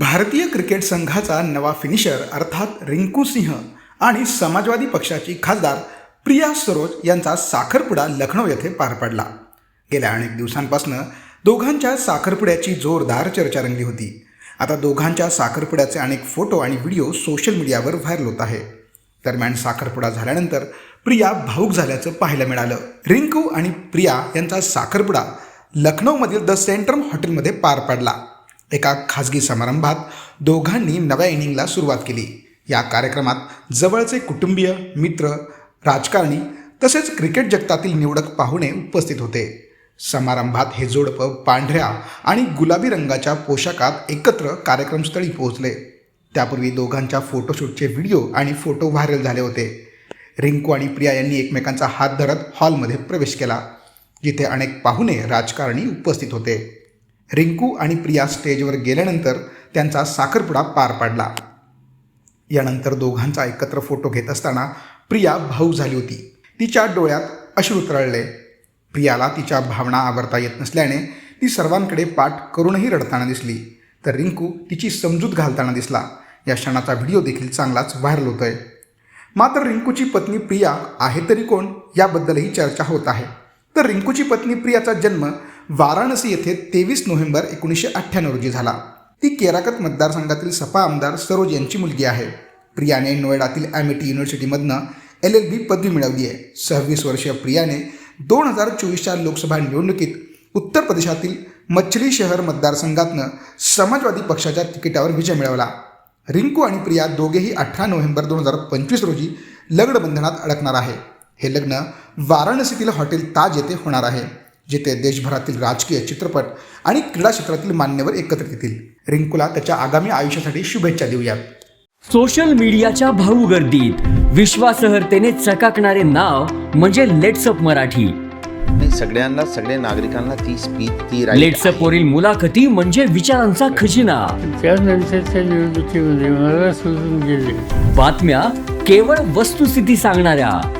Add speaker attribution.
Speaker 1: भारतीय क्रिकेट संघाचा नवा फिनिशर अर्थात रिंकू सिंह आणि समाजवादी पक्षाची खासदार प्रिया सरोज यांचा साखरपुडा लखनौ येथे पार पडला. गेल्या अनेक दिवसांपासून दोघांच्या साखरपुड्याची जोरदार चर्चा रंगली होती. आता दोघांच्या साखरपुड्याचे अनेक फोटो आणि व्हिडिओ सोशल मीडियावर व्हायरल होत आहे. दरम्यान साखरपुडा झाल्यानंतर प्रिया भाऊक झाल्याचं पाहायला मिळालं. रिंकू आणि प्रिया यांचा साखरपुडा लखनौमधील द सेंट्रम हॉटेलमध्ये पार पडला. एका खाजगी समारंभात दोघांनी नव्या इनिंगला सुरुवात केली. या कार्यक्रमात जवळचे कुटुंबीय मित्र राजकारणी तसेच क्रिकेट जगतातील निवडक पाहुणे उपस्थित होते. समारंभात हे जोडपं पांढऱ्या आणि गुलाबी रंगाच्या पोशाखात एकत्र कार्यक्रमस्थळी पोहोचले. त्यापूर्वी दोघांच्या फोटोशूटचे व्हिडिओ आणि फोटो व्हायरल झाले होते. रिंकू आणि प्रिया यांनी एकमेकांचा हात धरत हॉलमध्ये प्रवेश केला. जिथे अनेक पाहुणे राजकारणी उपस्थित होते. रिंकू आणि प्रिया स्टेजवर गेल्यानंतर त्यांचा साखरपुडा पार पाडला. यानंतर दोघांचा एकत्र फोटो घेत असताना प्रिया भाऊ झाली होती. तिच्या डोळ्यात अश्रू उतरळले प्रियाला तिच्या भावना आवरता येत नसल्याने ती सर्वांकडे पाठ करूनही रडताना दिसली. तर रिंकू तिची समजूत घालताना दिसला. या क्षणाचा व्हिडिओ देखील चांगलाच व्हायरल होतोय. मात्र रिंकूची पत्नी प्रिया आहे तरी कोण याबद्दलही चर्चा होत आहे. तर रिंकूची पत्नी प्रियाचा जन्म वाराणसी येथे तेवीस नोव्हेंबर एकोणीसशे अठ्ठ्याण्णव रोजी झाला. ती केराकत मतदारसंघातील सपा आमदार सरोज यांची मुलगी आहे. प्रियाने नोएडातील ॲमिटी युनिव्हर्सिटीमधनं एल एल बी पदवी मिळवली आहे. सव्वीस वर्षीय प्रियाने दोन हजार चोवीसच्या लोकसभा निवडणुकीत उत्तर प्रदेशातील मछली शहर मतदारसंघातनं समाजवादी पक्षाच्या तिकिटावर विजय मिळवला. रिंकू आणि प्रिया दोघेही अठरा नोव्हेंबर दोन हजार पंचवीस रोजी लग्नबंधनात अडकणार आहे. हे लग्न वाराणसीतील हॉटेल ताज येथे होणार आहे. जिथे देशभरातील राजकीय चित्रपट आणि क्रीडा क्षेत्रातील मान्यवर एकत्रित येतील. रिंकूला त्याच्या आगामी आयुष्यासाठी शुभेच्छा देऊयात.
Speaker 2: सोशल मीडियाच्या भाऊ गर्दीत. विश्वासार्हतेने चकाकणारे नाव म्हणजे लेट्सअप मराठी.
Speaker 3: नाही सगळ्यांना सगळ्या नागरिकांना ती स्पीच ती
Speaker 2: लेट्सअप. वरील मुलाखती म्हणजे विचारांचा खजिना.
Speaker 4: त्यानंतरच्या निवडणुकीमध्ये मला सोडून गेले.
Speaker 2: बातम्या केवळ वस्तुस्थिती सांगणाऱ्या.